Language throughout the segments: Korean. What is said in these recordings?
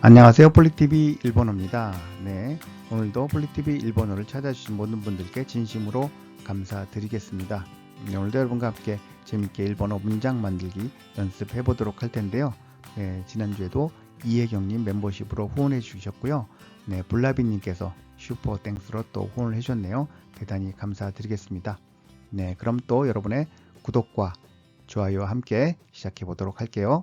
안녕하세요. 폴리TV 일본어입니다. 네. 오늘도 폴리TV 일본어를 찾아주신 모든 분들께 진심으로 감사드리겠습니다. 네, 오늘도 여러분과 함께 재밌게 일본어 문장 만들기 연습해 보도록 할 텐데요. 네, 지난주에도 이혜경님 멤버십으로 후원해 주셨고요. 네, 블라비님께서 슈퍼 땡스로 또 후원을 해 주셨네요. 대단히 감사드리겠습니다. 네, 그럼 또 여러분의 구독과 좋아요와 함께 시작해 보도록 할게요.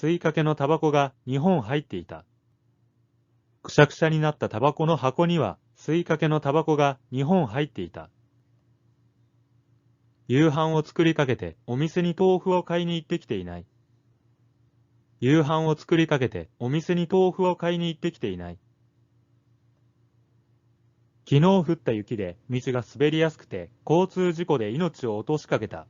吸いかけのタバコが2本入っていた。くしゃくしゃになったタバコの箱には吸いかけのタバコが2本入っていた。夕飯を作りかけてお店に豆腐を買いに行ってきていない。夕飯を作りかけてお店に豆腐を買いに行ってきていない。昨日降った雪で道が滑りやすくて交通事故で命を落としかけた。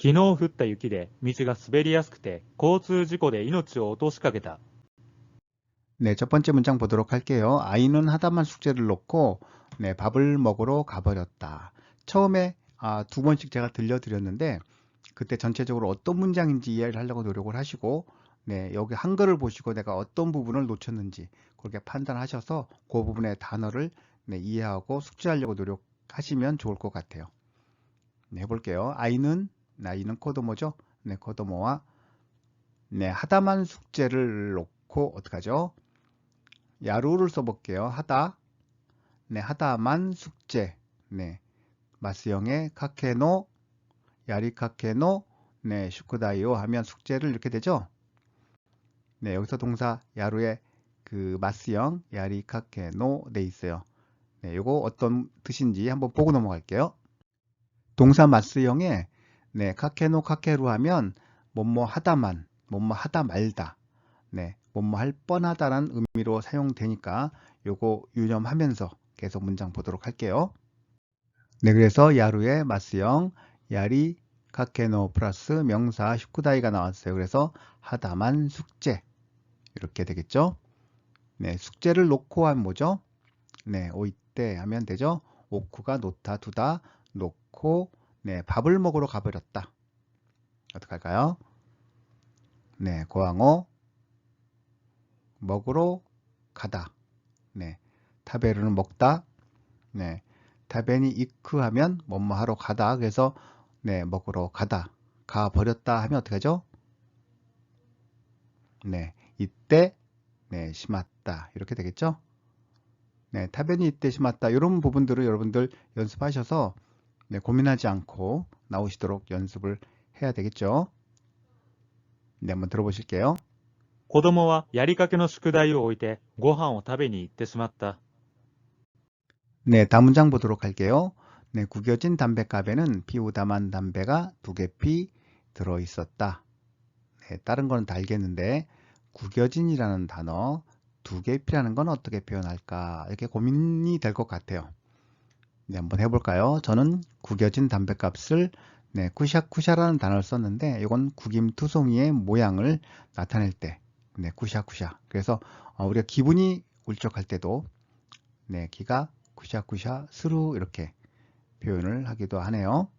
昨日降った雪で道が滑りやすくて交通事故で命を落としかけた。 네, 첫 번째 문장 보도록 할게요. 아이는 하다만 숙제를 놓고 네, 밥을 먹으러 가버렸다. 처음에 아, 두 번씩 제가 들려드렸는데 그때 전체적으로 어떤 문장인지 이해를 하려고 노력을 하시고 네, 여기 한글을 보시고 내가 어떤 부분을 놓쳤는지 그렇게 판단하셔서 그 부분의 단어를 네, 이해하고 숙지하려고 노력하시면 좋을 것 같아요. 네, 해볼게요. 아이는 아이는 코도모죠. 네, 코도모와 네, 하다만 숙제를 놓고 어떡하죠? 야루를 써볼게요. 하다. 네, 하다만 숙제. 네. 마스형의 카케노, 야리카케노, 네, 슈쿠다이오 하면 숙제를 이렇게 되죠. 네, 여기서 동사 야루의 그 마스형, 야리카케노 돼 있어요. 네, 요거 어떤 뜻인지 한번 보고 넘어갈게요. 동사 마스형에 네, 카케노 카케루 하면 뭐뭐 하다만, 뭐뭐 하다 말다. 네, 뭐뭐 할 뻔하다라는 의미로 사용되니까 요거 유념하면서 계속 문장 보도록 할게요. 네, 그래서 야루의 마스형, 야리, 카케노 플러스 명사 슈쿠다이가 나왔어요. 그래서 하다만 숙제 이렇게 되겠죠. 네, 숙제를 놓고 하면 뭐죠? 네, 오이때 하면 되죠. 오쿠가 놓다, 두다, 놓고 네, 밥을 먹으러 가버렸다. 어떡할까요? 네, 고항어 먹으러 가다. 네. 타베르는 먹다. 네. 타베니 이크 하면 뭐뭐 하러 가다. 그래서 네, 먹으러 가다. 가 버렸다 하면 어떻게 하죠? 네. 이때 네, 심았다. 이렇게 되겠죠? 네, 타베니 이때 심았다. 이런 부분들을 여러분들 연습하셔서 네, 고민하지 않고 나오시도록 연습을 해야 되겠죠? 네, 한번 들어보실게요. 子供はやりかけの宿題を置いてご飯を食べに行ってしまった。 네, 다음 문장 보도록 할게요. 네, 구겨진 담배갑에는 피우다만 담배가 두 개피 들어 있었다. 네, 다른 거는 다 알겠는데 구겨진이라는 단어 두 개피라는 건 어떻게 표현할까 이렇게 고민이 될 것 같아요. 네, 한번 해볼까요? 저는 구겨진 담배값을 네, 쿠샤쿠샤라는 단어를 썼는데 이건 구김투송이의 모양을 나타낼 때 네, 쿠샤쿠샤. 그래서 어, 우리가 기분이 울적할 때도 네, 기가 쿠샤쿠샤 스루 이렇게 표현을 하기도 하네요.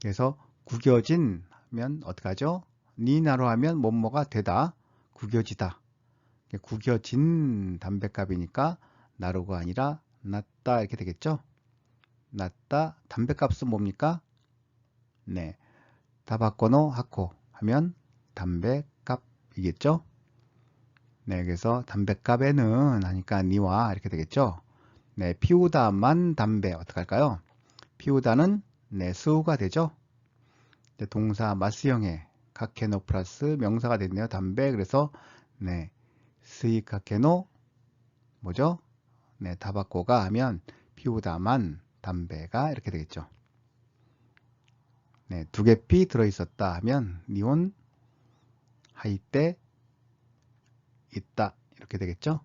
그래서 구겨진 하면 어떡하죠? 니나로 하면 뭐뭐가 되다, 구겨지다. 구겨진 담배값이니까 나루가 아니라 낮다 이렇게 되겠죠? 낮다, 담배값은 뭡니까? 네, 타바코노 하코 하면 담배값이겠죠? 네, 그래서 담배값에는 하니까 니와 이렇게 되겠죠? 네, 피우다만 담배 어떡할까요? 피우다는 네, 수가 되죠? 네, 동사 마스형의 카케노 플러스 명사가 됐네요. 담배. 그래서 네, 스이카케노 뭐죠? 네, 타바코가 하면 피우다만 담배가 이렇게 되겠죠. 네, 두 개 피 들어 있었다 하면 니온 하이때 있다. 이렇게 되겠죠?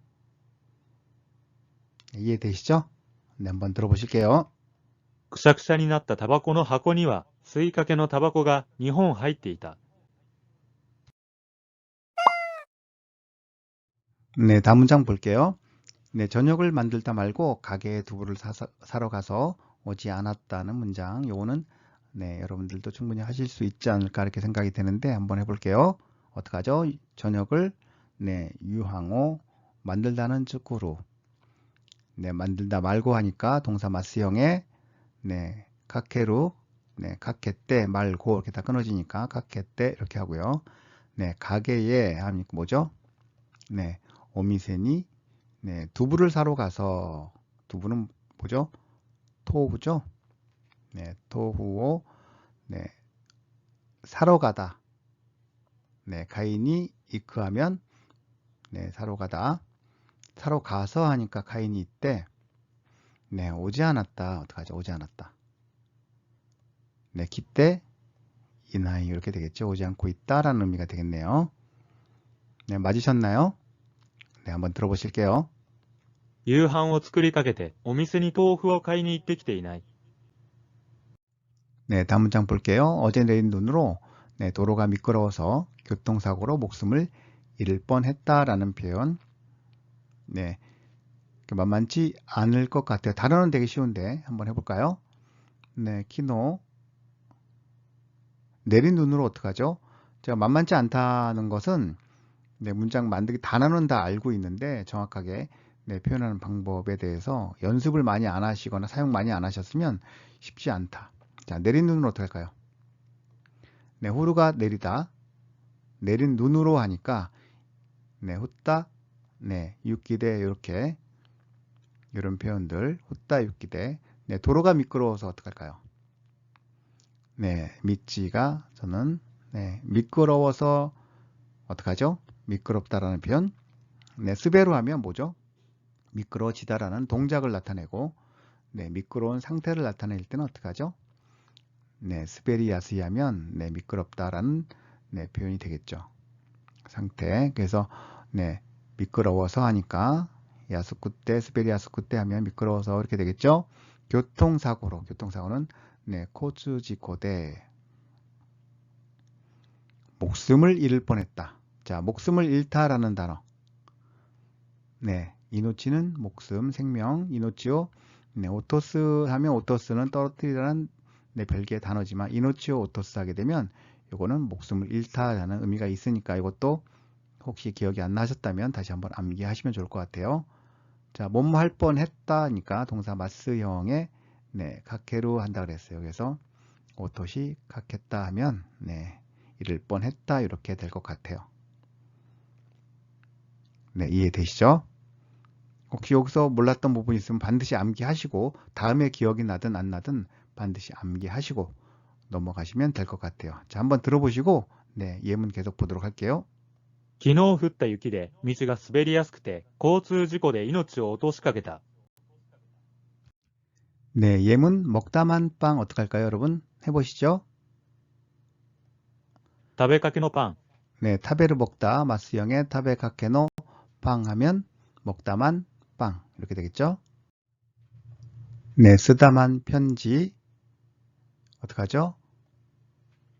이해되시죠? 네, 한번 들어보실게요. くしゃくしゃになったタバコの箱には、吸いかけのタバコが2本入っていた。 네, 다음 문장 볼게요. 네, 저녁을 만들다 말고 가게에 두부를 사서, 사러 가서 오지 않았다는 문장. 요거는 네, 여러분들도 충분히 하실 수 있지 않을까 이렇게 생각이 되는데 한번 해볼게요. 어떡하죠? 저녁을 네, 유항호 만들다는 즉구로 네, 만들다 말고 하니까 동사 마스형에 네, 카케루 네, 카케 때 말고 이렇게 다 끊어지니까 카케 때 이렇게 하고요. 네, 가게에 하니까 뭐죠? 네, 오미세니 네, 두부를 사러 가서 두부는 뭐죠? 토후죠? 네, 토후오 네, 사러 가다. 네, 가인이 이크하면 네, 사러 가다. 사러 가서 하니까 가인이 있대. 네, 오지 않았다. 어떡하죠? 오지 않았다. 네, 기때 이나이 이렇게 되겠죠. 오지 않고 있다라는 의미가 되겠네요. 네, 맞으셨나요? 네, 한번 들어보실게요. 夕飯を作りかけて、お店に豆腐を買いに行ってきていない。 네, 다음 문장 볼게요. 어제 내린 눈으로 네, 도로가 미끄러워서 교통사고로 목숨을 잃을 뻔했다라는 표현. 네, 만만치 않을 것 같아요. 단어는 되게 쉬운데 한번 해볼까요? 네, 키노 내린 눈으로 어떡하죠? 제가 만만치 않다는 것은 네, 문장 만들기 단어는 다 알고 있는데 정확하게 네, 표현하는 방법에 대해서 연습을 많이 안 하시거나 사용 많이 안 하셨으면 쉽지 않다. 자, 내린 눈으로 어떻게 할까요? 네, 호루가 내리다. 내린 눈으로 하니까 네, 훗다, 네, 육기대 이렇게 이런 표현들 훗다 육기대. 네, 도로가 미끄러워서 어떻게 할까요? 네, 미치가 저는 네, 미끄러워서 어떡하죠? 미끄럽다라는 표현. 네, 스베로 하면 뭐죠? 미끄러지다라는 동작을 나타내고 네, 미끄러운 상태를 나타낼 때는 어떻게 하죠? 네, 스베리아스이 하면 네, 미끄럽다라는 네, 표현이 되겠죠. 상태. 그래서 네, 미끄러워서 하니까 야스쿠 때, 스베리아스쿠 때 하면 미끄러워서 이렇게 되겠죠. 교통사고로, 교통사고는 네, 코츠지코데 목숨을 잃을 뻔했다. 자, 목숨을 잃다라는 단어. 네, 이노치는 목숨, 생명, 이노치오. 네, 오토스 하면 오토스는 떨어뜨리라는 네, 별개의 단어지만 이노치오 오토스 하게 되면 이거는 목숨을 잃다라는 의미가 있으니까 이것도 혹시 기억이 안 나셨다면 다시 한번 암기하시면 좋을 것 같아요. 자, 뭐뭐 할 뻔 했다니까 동사 마스형에 네, 카케루 한다 그랬어요. 그래서 오토시 카케다 하면 네, 잃을 뻔했다 이렇게 될 것 같아요. 네, 이해되시죠? 혹시 여기서 몰랐던 부분이 있으면 반드시 암기하시고 다음에 기억이 나든 안 나든 반드시 암기하시고 넘어가시면 될 것 같아요. 자, 한번 들어보시고 네, 예문 계속 보도록 할게요. 昨日降った雪で道が滑りやすくて、交通事故で命を落としかけた。 네, 예문 먹다만 빵 어떡할까요, 여러분? 해보시죠. 食べかけのパン。 네, 타베를 먹다 마스형의 타베 카케노 빵 하면 먹다만 빵 이렇게 되겠죠? 네, 쓰다만 편지 어떡하죠?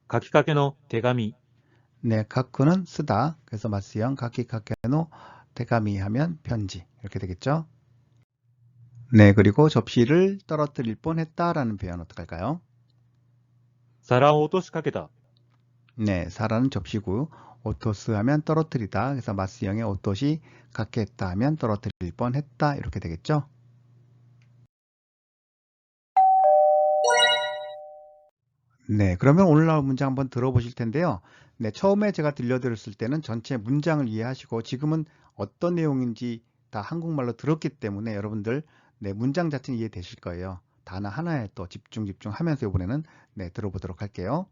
가키카케노 대가미 네, 가쿠는 쓰다 그래서 마스형 가키카케노 대가미 하면 편지 이렇게 되겠죠? 네, 그리고 접시를 떨어뜨릴 뻔했다라는 표현 어떡할까요? 사라 오토시카케다 네, 사라는 접시고 오토스 하면 떨어뜨리다. 그래서 마스형의 오토시 갖겠다 하면 떨어뜨릴 뻔했다 이렇게 되겠죠? 네, 그러면 오늘 나올 문장 한번 들어보실 텐데요. 네, 처음에 제가 들려드렸을 때는 전체 문장을 이해하시고 지금은 어떤 내용인지 다 한국말로 들었기 때문에 여러분들 네, 문장 자체는 이해되실 거예요. 단어 하나에 또 집중 집중하면서 이번에는 네, 들어보도록 할게요.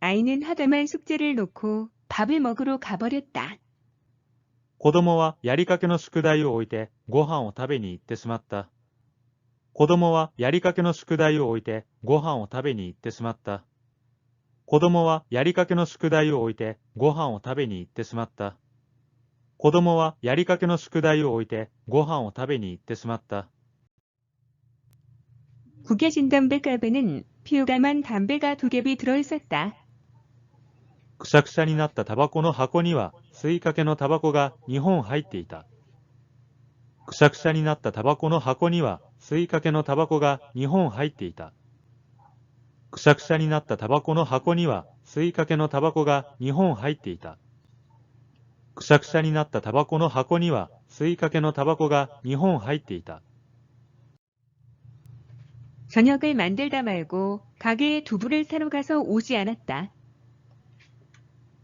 아이는 하다만 숙제를 놓고 밥을 먹으러 가버렸다. 子供はやりかけの宿題を置いてご飯を食べに行ってしまった。子供はやりかけの宿題を置いてご飯を食べに行ってしまった。 子供はやりかけの宿題を置いてご飯を食べに行ってしまった。子供はやりかけの宿題を置いてご飯を食べに行ってしまった。 구겨진 담배 가베는 피우가만 담배가 두 겹이 들어있었다. くしゃくしゃになったタバコの箱には吸いかけのタバコが2本入っていた。くしゃくしゃになったタバコの箱には吸いかけのタバコが2本入っていた。くしゃくしゃになったタバコの箱には吸いかけのタバコが2本入っていた。くしゃくしゃになったタバコの箱には吸いかけのタバコが2本入っていた。 저녁을 만들다 말고 가게에 두부를 사러 가서 오지 않았다.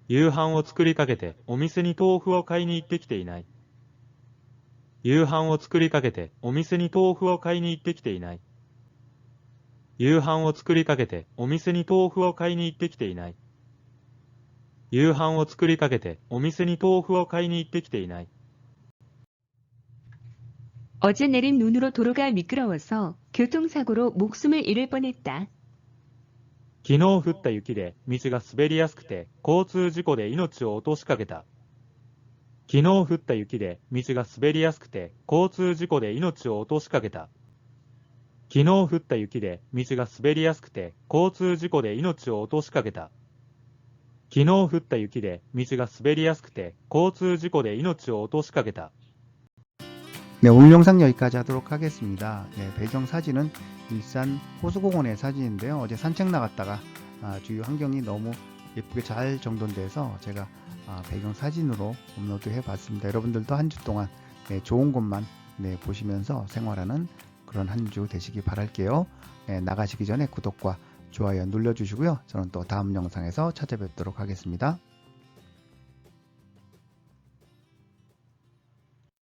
夕飯を作りかけてお店に豆腐を買いに行ってきていない。夕飯を作りかけてお店に豆腐を買いに行ってきていない。夕飯を作りかけてお店に豆腐を買いに行ってきていない。夕飯を作りかけてお店に豆腐を買いに行ってきていない。 어제 내린 눈으로 도로가 미끄러워서 교통사고로 목숨을 잃을 뻔했다. 昨日降った雪で道が滑りやすくて交通事故で命を落としかけた。昨日降った雪で道が滑りやすくて交通事故で命を落としかけた。昨日降った雪で道が滑りやすくて交通事故で命を落としかけた。昨日降った雪で道が滑りやすくて交通事故で命を落としかけた。 네, 오늘 영상 여기까지 하도록 하겠습니다. 네, 배경 사진은 일산 호수공원의 사진인데요. 어제 산책 나갔다가 아, 주위 환경이 너무 예쁘게 잘 정돈돼서 제가 아, 배경 사진으로 업로드 해봤습니다. 여러분들도 한 주 동안 네, 좋은 곳만 네, 보시면서 생활하는 그런 한 주 되시기 바랄게요. 네, 나가시기 전에 구독과 좋아요 눌러주시고요. 저는 또 다음 영상에서 찾아뵙도록 하겠습니다.